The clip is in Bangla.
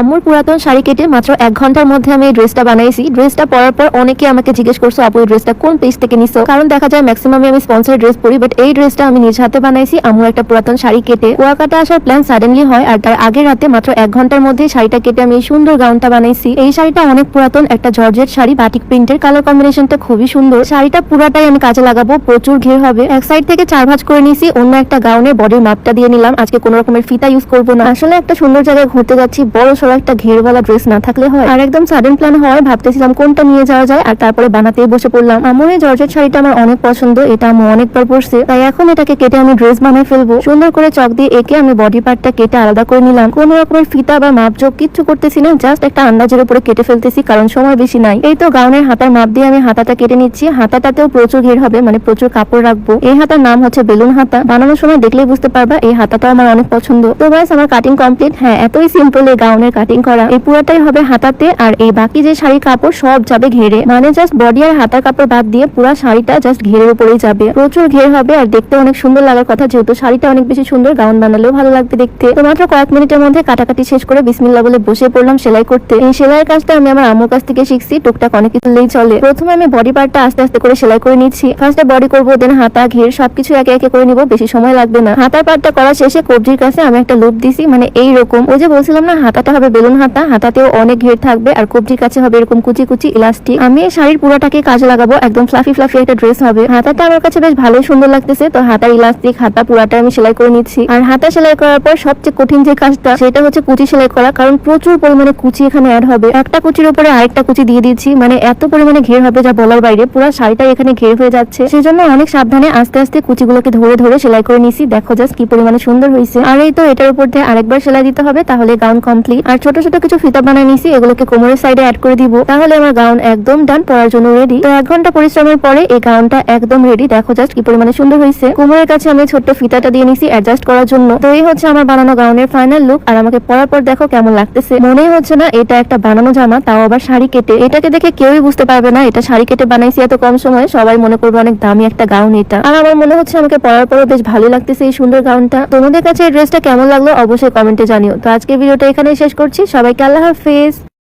আম্মুর পুরাতন শাড়ি কেটে মাত্র এক ঘণ্টার মধ্যে আমি এই ড্রেসটা বানাইছি। ড্রেসটা পরার পর অনেকে আমাকে জিজ্ঞেস করছ, আপু, এই ড্রেসটা কোন পেজ থেকে নিছো? কারণ দেখা যায় ম্যাক্সিমাম আমি স্পন্সর ড্রেস পরি বাট এই ড্রেসটা আমি নিজ হাতে বানাইছি আম্মুর একটা পুরাতন শাড়ি কেটে। কুয়াকাটা আসার প্ল্যান সাডেনলি হয়, আর তার আগের রাতে মাত্র এক ঘণ্টার মধ্যে শাড়িটা কেটে আমি এই সুন্দর গাউনটা বানাইছি। এই শাড়িটা অনেক পুরাতন, একটা জর্জেট শাড়ি বাটিক প্রিন্টের কালার কম্বিনেশনটা খুবই সুন্দর। শাড়িটা পুরাটাই আমি কাজে লাগাবো, প্রচুর ঘের হবে। এক সাইড থেকে চার ভাঁজ করে নিয়েছি অন্য একটা গাউনের বডির মাপটা দিয়ে নিলাম। আজকে কোনো রকমের ফিতা ইউজ করব না। আসলে একটা সুন্দর জায়গায় ঘুরতে যাচ্ছি, বড় একটা ঘেরওয়ালা ড্রেস না থাকলে হয়। আর একদম সাডেন প্ল্যান হয়, ভাবতেছিলাম কোনটা নিয়ে যাওয়া যায়, আর তারপরে বানাতেই বসে পড়লাম। এই জর্জেট শাড়িটা আমার অনেক পছন্দ, এটা আমি অনেকবার পরছি। তাই এখন এটাকে কেটে আমি ড্রেস বানিয়ে ফেলব। সুন্দর করে চক দিয়ে এঁকে আমি বডি পার্টটা কেটে আলাদা করে নিলাম। কোনো রকমের ফিতা বা মাপজোক কিচ্ছু করতেছি না জাস্ট একটা আন্দাজের উপরে কেটে ফেলতেছি, কারণ সময় বেশি নাই। এই তো গাউনের হাতার মাপ দিয়ে আমি হাতাটা কেটে নিচ্ছি। হাতাটাতেও প্রচুর ঘের হবে মানে প্রচুর কাপড় রাখব। এই হাতার নাম হচ্ছে বেলুন হাতা। বানানোর সময় দেখলেই বুঝতে পারবা, এই হাতাটা আমার অনেক পছন্দ। তো ব্যাস, আমার কাটিং কমপ্লিট হ্যাঁ এতই সিম্পল এই গাউনের কাটিং করা। এই পুরাটাই হবে হাতাতে, আর এই বাকি যে শাড়ির কাপড়, সব যাবে ঘেরে। মানে জাস্ট বডি আর হাতার কাপড় বাদ দিয়ে পুরা শাড়িটা জাস্ট ঘেরের উপরেই যাবে। প্রচুর ঘের হবে, আর দেখতে অনেক সুন্দর লাগার কথা, যেহেতু শাড়িটা অনেক বেশি সুন্দর, গাউন বানালেও ভালো লাগবে দেখতে। তো মাত্র কয়েক মিনিটের মধ্যে কাটাকাটি শেষ করে বিসমিল্লা বলে বসে পড়লাম সেলাই করতে। এই সেলাইয়ের কাজটা আমি আমার আম্মুর কাছ থেকে শিখছি, টুকটাক অনেক কিছুলেই চলে। প্রথমে আমি বডি পার্টটা আস্তে আস্তে করে সেলাই করে নিচ্ছি। ফার্স্টে বডি করব দেন হাতা, ঘের, সবকিছু একে একে করে নিবো, বেশি সময় লাগবে না। হাতার পার্টটা করা শেষে কবজির কাছে আমি একটা লুপ দিছি মানে এই রকম। ওই যে বলছিলাম না, হাতাটা হবে বেলুন হাতা, হাতাতেও অনেক ঘের থাকবে আর কবজির কাছে হবে এরকম কুচি কুচি ইলাস্টিক। আমি এই শাড়ির পুরোটাকে কাজে লাগাবো, একদম ফ্লাফি ফ্লাফি একটা ড্রেস হবে। হাতাটা আমার কাছে বেশ ভালোই সুন্দর লাগতেছে, তো হাতার ইলাস্টিক, হাতা পুরাটা আমি সেলাই করে নিচ্ছি। আর হাতা সেলাই করার পর সবচেয়ে কঠিন যে কাজটা, সেটা হচ্ছে কুচি সেলাই করা, কারণ প্রচুর পরিমাণে কুচি এখানে অ্যাড হবে। একটা কুচির উপরে আরেকটা কুচি দিয়ে দিচ্ছি মানে এত পরিমাণে ঘের হবে যা বলার বাইরে, পুরো শাড়িটা এখানে ঘের হয়ে যাচ্ছে। সেজন্য অনেক সাবধানে আস্তে আস্তে কুচিগুলোকে ধরে ধরে সেলাই করে নিছি, দেখো জাস্ট কি পরিমাণে সুন্দর হয়েছে আর এই তো এটার উপর দিয়ে আরেকবার সেলাই দিতে হবে, তাহলে গাউন কমপ্লিট আর ছোট ছোট কিছু ফিতা বানায় নিছি, এগুলোকে কোমরের সাইডে অ্যাড করে দিব। তাহলে আমার গাউন একদম ডান পরার জন্য রেডি তো এক ঘণ্টা পরিশ্রমের পরে এই গাউনটা একদম রেডি দেখো জাস্ট কি পরিমাণে সুন্দর হয়েছে। কোমরের কাছে আমি ছোট্ট ফিতাটা দিয়ে নিছি অ্যাডজাস্ট করার জন্য। তো এই হচ্ছে আমার বানানো গাউনের ফাইনাল লুক আর আমাকে পরার পর দেখো কেমন লাগতেছে। মনেই হচ্ছে না এটা একটা বানানো জামা, তাও আবার শাড়ি কেটে। এটাকে দেখে কেউই বুঝতে পারবে না, এটা শাড়ি কেটে বানাইছি এত কম সময়ে। সবাই মনে করবে অনেক দামি একটা গাউন এটা। আর আমার মনে হচ্ছে আমাকে পরার পরও বেশ ভালো লাগতেছে এই সুন্দর গাউনটা তোমাদের কাছে এই ড্রেসটা কেমন লাগল অবশ্যই কমেন্টে জানিও। তো আজকে ভিডিওটা এখানেই শেষ করছি। সবাইকে আল্লাহ হাফেজ।